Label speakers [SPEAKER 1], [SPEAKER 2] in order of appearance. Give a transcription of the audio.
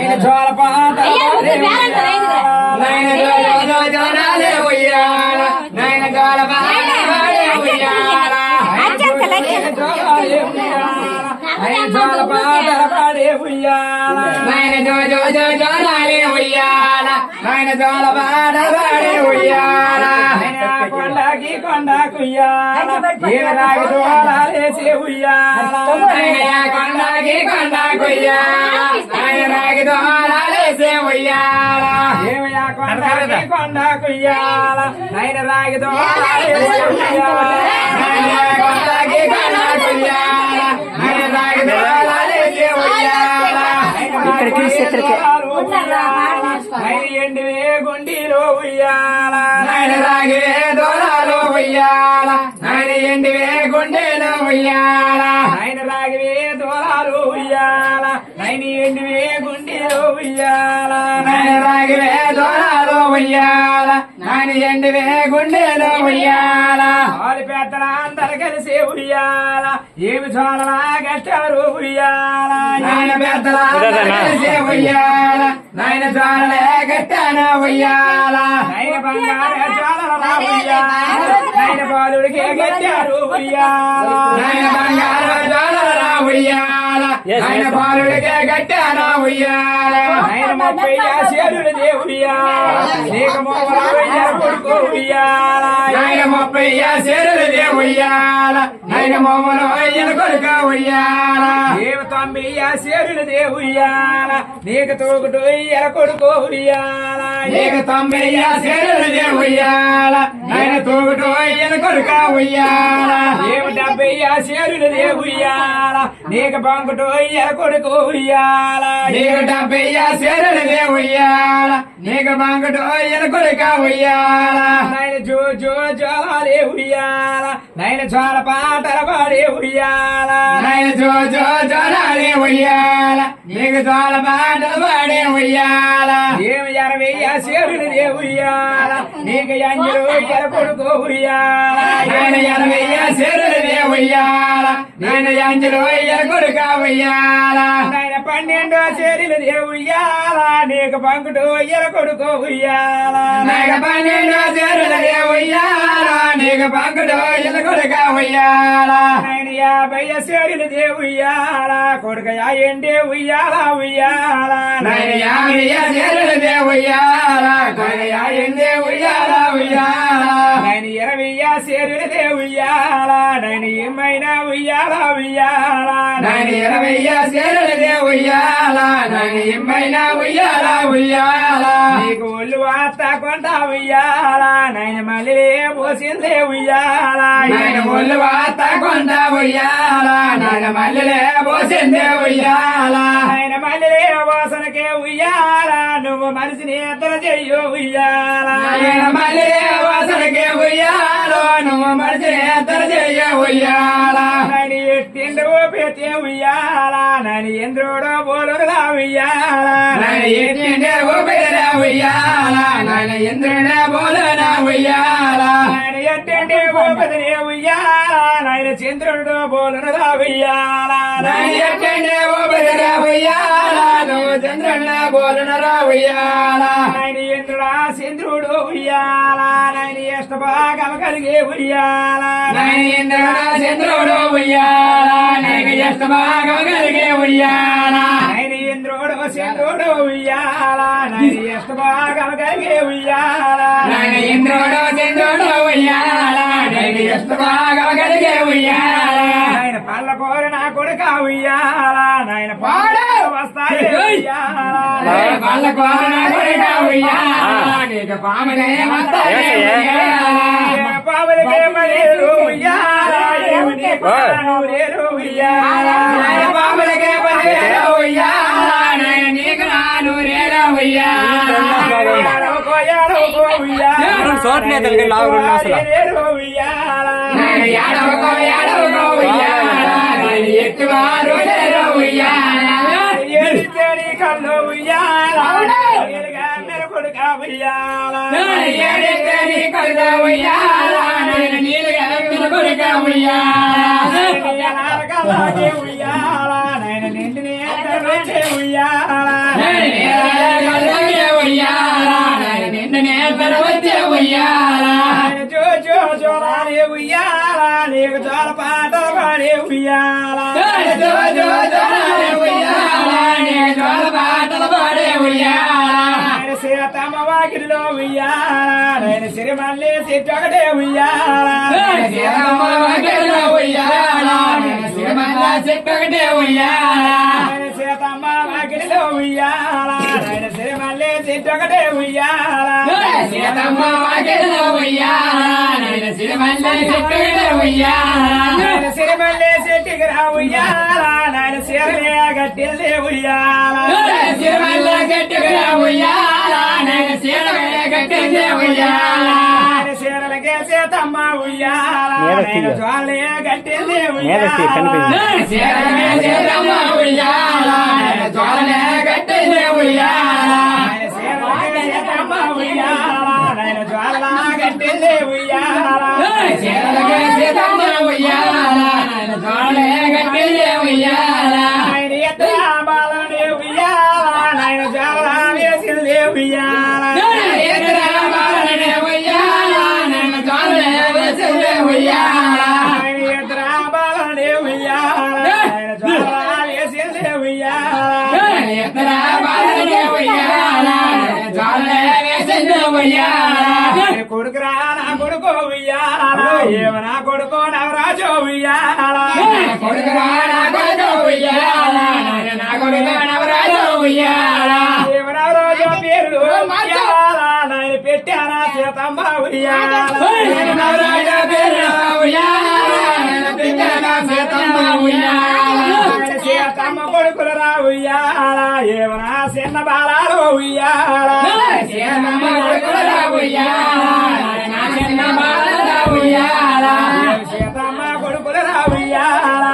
[SPEAKER 1] నైన జోల పాట నైన జో జో జో నాలే ఉయ్యాల నైన జోల పాట పాడే ఉయ్యాల నైన జోల పాట పాడే ఉయ్యాల నైన జో జో జో జో నాలే ఉయ్యాల నైన జోల పాట పాడే ఉయ్యాల కొండకి కొండ కుయ్యాల ఏ రాగి దోలాలేసి ఉయ్యాల నైన కొండకి కొండ కుయ్యాల నైన రాగి దోలాలేసి ఉయ్యాల కొండ కుయ్యాల నైన రాగి ఉయ్యాల
[SPEAKER 2] ఇక్కడికి ఇక్కడికి.
[SPEAKER 1] ఎండివే గుండీలో ఉయ్యాల. నైన రాగే దోలాలో ఉయ్యాల నైన ఎండివే ఉయ్యాల. నైన రాగివే దోలాలు ఉయ్యాల. నైన ఎండివే గుండెలో ఉయ్యాల. నైన రాగివే దోలాలో ఉయ్యాల. నైన ఎండివే గుండెలో ఉయ్యాల. ఆలి పెద్దల అందరు కలిసి ఉయ్యాల. ఏమి చోళలా గట్టారు ఉయ్యాల. నాయన పెద్దల కలిసి ఉయ్యాల. నాయన జ్వాలలే గట్టాన ఉయ్యాల. నైన బంగారు జ్వాలల ఉయ్యాల. బాలుడికి గట్టారు ఉయ్యాల. నైన బాలుడికి గట్టాన ఉయ్యాల. నైన ముప్పై శేరుడు దేవుడియాల నీకు ఉయ్యాల. నైన ముప్పై శేరుడు దేవుడియాల నైన మోమల అయ్యల కొడుక ఉయ్యాల. దేవ తొంభై శేరుడు దేవుడియాల నీకు తోగుటు ఎల కొడుకు ఉయ్యాల. నీకు దేవుడియాల నైన తోగుటు ఎల కొడుక ఉయ్యాల. దేవ డెబ్బై శేరుడు దేవుడియాల నీకు ఎల కొడుకు ఉయ్యాల. నీకు డెబ్బై శేరుడు దేవుడియాల నీకు బంకుటు ఎల కొడుక ఉయ్యాల. నైన జో జో జోలాలే ఉయ్యాల. నైన జోల పాటల పాడే ఉయ్యాల. నైన జో జో జోలాలే ఉయ్యాల. నీకు జోల పాటలు పాడే ఉయ్యాల. ఏమి ఎనభై శేరుడు దేవుయ్యాల నీకు అంజలు ఎర కొడుకు ఉయ్యాల. నేను ఎనభై శేరుడు దేవుయ్యాల నేను అంజలు ఎర కొడుక ఉయ్యాల. పన్నెండు శేరులు దేవుయ్యాల నీకు పంకుడు ఎర కొడుకు ఉయ్యాల? నేను పన్నెండు శేరులు దేవుయ్యాల నీకు పంకుడు ఎర కొడుక ఉయ్యాల? నేను యాభై శేరులు దేవుయ్యాల కొడుకయా ఎండే ఉయ్యాల? ఉయ్యాల? నేను యాభై శేరులు దేవుయ్యాల కొడుకయా ఎండే ఉయ్యాల? ఉయ్యాల? నేను ఇరవై శేరులు దేవుయ్యాల నేను ఏమైనా ఉయ్యాల? ఉయ్యాల? నేను ఇరవై శేరులు దేవుయ్యాల నేను ఉయ్యాల ఉయ్యాల. నీకు ఒళ్ళు కొంట ఉయ్యాల నేను మళ్ళీ పోసిందే ఉయ్యాల. నేను ఒళ్ళు వార్త కొంట ఉయ్యాల నేను మళ్ళీ పోసిందే ఉయ్యాల. ఆయన మళ్ళీ వాసనకే ఉయ్యాల నువ్వు మనిషిని ఎత్తర చెయ్యు ఉయ్యాల. మళ్ళీ వాసనకే ఉయ్యాల నువ్వు మనిషిని ఎత్తర చెయ్య ఉయ్యాల. ఎట్టిండు పెట్టే ఉయ్యాల నేను ఇంద్రుడు బోలుగా ఉయ్యాల నేను ఎట్టిండే ఊపిరిరా ఉయ్యాల నేను ఇంద్రుడే బోలునా ఉయ్యాల నేను ఎట్టిండే ఊపిరి చంద్రుడు బోలునదా ఉయ్యాల నేను ఎట్టిండే ఊపిరిరా ఉయ్యాల నువ్వు ఇంద్రుడా చంద్రుడు ఉయ్యాల. ఇష్ట భాగం కలిగి ఉయ్యాల ఇంద్రుడా చంద్రుడు ఉయ్యాల ఇష్ట భాగం కలిగి ఉయ్యాల ఇంద్రుడు చంద్రుడు ఉయ్యాల నేను ఇష్ట భాగం కలిగి ఉయ్యాల ఇంద్రుడు చంద్రుడు ఉయ్యాల. ఆయన పళ్ళ పోరు నా కొడుక ఉయ్యాల? నాయన పాడు వస్తాయి నాయన పళ్ళ పోరు నా కొడుక ఉయ్యాల? నీకు వస్తాయి పాములకే మరేలు ఉయ్యాల? నాయన పాములకే మరేలు ఉయ్యాల? నాయన ఏడవకో ఉయ్యాల
[SPEAKER 2] రెండు చోట్లే తనకి లావు రెండు అసలు.
[SPEAKER 1] ఏడవకో ఉయ్యాల పరవతే ఉయ్యాలా జో జో జోరాలే ఉయ్యాలా నీకు జోర పాట పాడే ఉయ్యాలా జో జో జోరాలే ఉయ్యాలా నీకు జోర పాటలు పాడే ఉయ్యాలా సీతమ్మ వాకిల్లో ఉయ్యాలా నేను సిరిమల్లి సిట్టొకటే ఉయ్యాలా
[SPEAKER 3] సీతమ్మ వాకిల్లో ఉయ్యాలా నేను సిరిమల్లి సిట్టొకటే ఉయ్యాలా
[SPEAKER 1] సీతమ్మ వాకిల్లో ఉయ్యాలా ఒకటే ఉయ్యాల
[SPEAKER 3] సీతమ్మ వాకిలిలో ఉయ్యాల, నేను సిరిమల్ల చెట్టు ఒకటే ఉయ్యాల.
[SPEAKER 1] నేను సిరిమల్లి చెట్టుకి రా ఉయ్యాల నేను సీరలే గట్టిల్లి ఉయ్యాల
[SPEAKER 3] సిరిమల్ల చెట్టుకురా ఉయ్యాల, నేను సీతమ్మ గట్టిందే ఉయ్యాల.
[SPEAKER 1] నేను సీరలకే సీతమ్మ ఉయ్యాల
[SPEAKER 2] మీద
[SPEAKER 1] నేను
[SPEAKER 2] తీయ.
[SPEAKER 1] జ్వాలే గట్టిల్లి
[SPEAKER 2] మీద తీ, కనిపించదు.
[SPEAKER 1] ఉయ్యాల
[SPEAKER 3] సీతమ్మ సీతమ్మ ఉయ్యాల, నేను జ్వాలనే గట్టిందే ఉయ్యాల.
[SPEAKER 1] గట్టిల్లి ఉయ్యాల
[SPEAKER 3] సీతమ్మకే సీతమ్మ ఉయ్యాల, నేను జ్వాలనే గట్టిందే ఉయ్యాల.
[SPEAKER 1] ఆయన ఎత్తుల బాలని ఉయ్యాల నేను జ్వాల వేసింది ఉయ్యాల
[SPEAKER 3] ఎదురా ఉయ్యాల
[SPEAKER 1] ఏమ నా కొడుకు నవరాజు ఉయ్యాల
[SPEAKER 3] కొడుకురా నా కొడుకు ఉయ్యాల, నాయన నా కొడుకు నవరాజు ఉయ్యాల.
[SPEAKER 1] ఏమ నవరాజు పేరు ఉయ్యాల నాయన పెట్టానా సీతమ్మ ఉయ్యాల
[SPEAKER 3] నేను నవరాజు పేరు ఉయ్యాల, నేను బిడ్డన సీతమ్మ ఉయ్యాల.
[SPEAKER 1] ఆయన సీతమ్మ కొడుకులు రా ఉయ్యాల ఏమనా చిన్న బాలాలు ఉయ్యాల
[SPEAKER 3] సీతమ్మ కొడుకురా ఉయ్యాల, నాయన చిన్న బాలరా ఉయ్యాల.
[SPEAKER 1] సీతమ్మ కొడుకులు రా ఉయ్యాల